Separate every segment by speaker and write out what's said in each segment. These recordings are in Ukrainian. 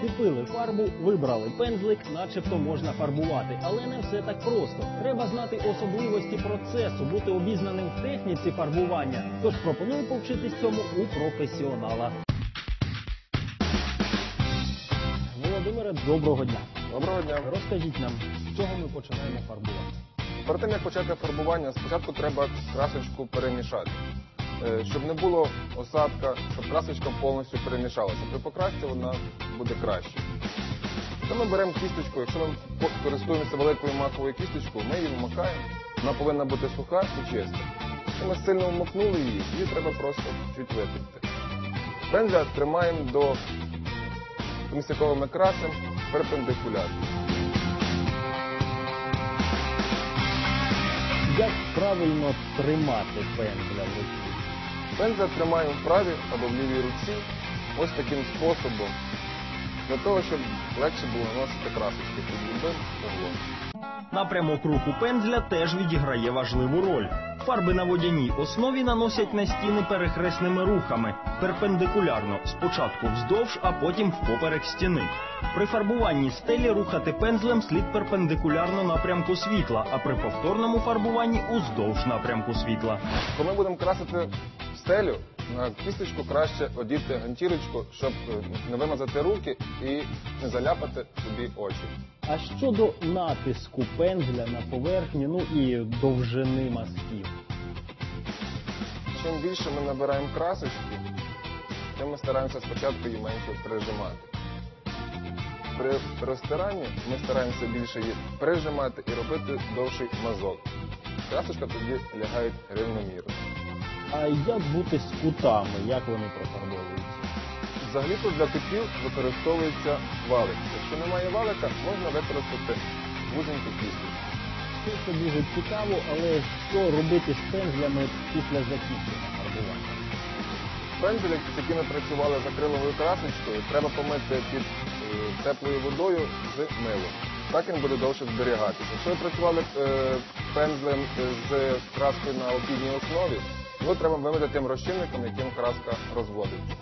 Speaker 1: Купили фарбу, вибрали пензлик, начебто можна фарбувати, але не все так просто. Треба знати особливості процесу, бути обізнаним в техніці фарбування. Тож пропоную повчитись цьому у професіонала. Володимире, доброго дня.
Speaker 2: Доброго дня.
Speaker 1: Розкажіть нам, з чого ми починаємо фарбувати.
Speaker 2: Перед тим як почати фарбування, спочатку треба красочку перемішати, щоб не було осадка, щоб красочка повністю перемішалася. При покрасці вона буде краще. То ми беремо кісточку, якщо ми користуємося великою маковою кісточкою, ми її вмикаємо. Вона повинна бути суха і чиста. Якщо ми сильно вмокнули її, її треба просто чуть витерти. Пензля тримаємо до тому, з якого ми красимо перпендикулярно.
Speaker 1: Як правильно тримати пензля в руці?
Speaker 2: Пензля тримаємо в правій або в лівій руці ось таким способом, для того, щоб легше було наносити красочки під любим углом.
Speaker 1: Напрямок руху пензля теж відіграє важливу роль. Фарби на водяній основі наносять на стіни перехресними рухами, перпендикулярно, спочатку вздовж, а потім впоперек стіни. При фарбуванні стелі рухати пензлем слід перпендикулярно напрямку світла, а при повторному фарбуванні уздовж напрямку світла.
Speaker 2: Коли ми будемо красити стелю, на кісточку краще одіти ганчірочку, щоб е, не вимазати руки і не заляпати собі очі.
Speaker 1: А щодо натиску пензля на поверхні, ну і довжини мазків.
Speaker 2: Чим більше ми набираємо красочки, тим ми стараємося спочатку її менше прижимати. При розтиранні ми стараємося більше її прижимати і робити довший мазок. Красочка тоді лягає рівномірно.
Speaker 1: А як бути з кутами, як вони профарбовуються?
Speaker 2: Взагалі-то для кутів використовується валик. Якщо немає валика, можна використати вузеньку кістку.
Speaker 1: Все це дуже цікаво, але що робити з пензлями після закінчення фарбування?
Speaker 2: Пензель, з яким ми працювали з акриловою красочкою, треба помити під е, теплою водою з милом. Так він буде довше зберігатися. Якщо ви працювали е, пензлем е, з краскою на опідній основі, його треба вимити тим розчинником, яким краска розводиться.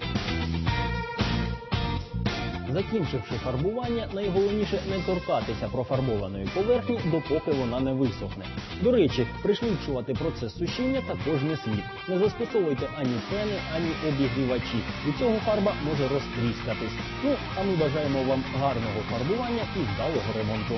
Speaker 1: Закінчивши фарбування, найголовніше не торкатися профарбованої поверхні, допоки вона не висохне. До речі, пришвидшувати процес сушіння також не слід. Не застосовуйте ані фени, ані обігрівачі. Від цього фарба може розтріскатись. Ну а ми бажаємо вам гарного фарбування і вдалого ремонту.